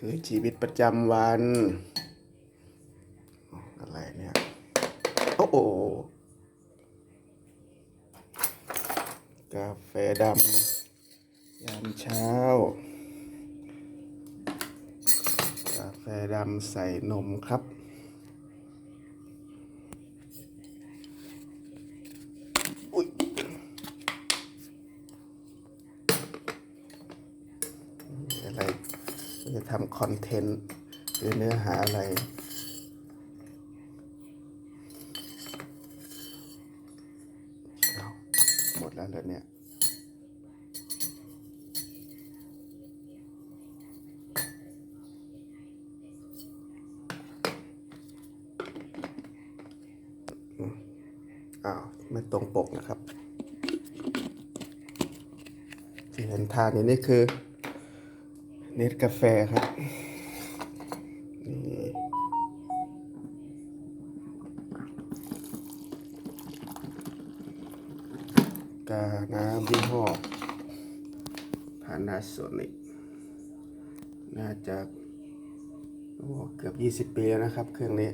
คือชีวิตประจำวันอะไรเนี่ยโอ้โหกาแฟดำยามเช้า กาแฟดำใส่นมครับ อุ๊ยอะไร จะทำคอนเทนต์หรือเนื้อหาอะไร หมดแล้วเหรอเนี่ยอ้าวไม่ตรงปกนะครับที่เห็นทานอยู่นี่คือ เนตกาแฟครับกาน้ำยี่ห้อพานาโซนิกน่าจะโอ้เกือบ 20 ปีแล้วนะครับ เครื่องนี้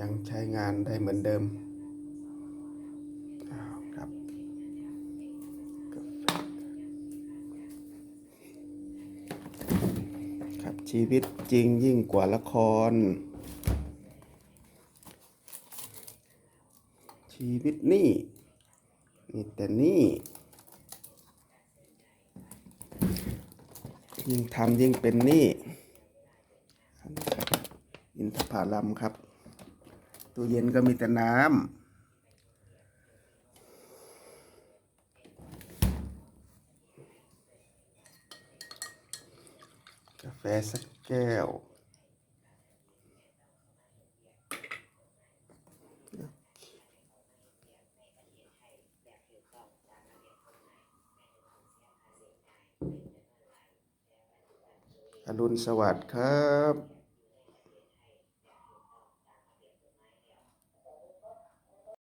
ยังใช้งานได้เหมือนเดิม ชีวิตจริงยิ่งกว่าละคร ชีวิตนี่มีแต่นี่ ยิ่งทำยิ่งเป็นนี่อินทผลัมครับ ตู้เย็นก็มีแต่น้ำ กาแฟสักแก้ว อรุณสวัสดิ์ครับ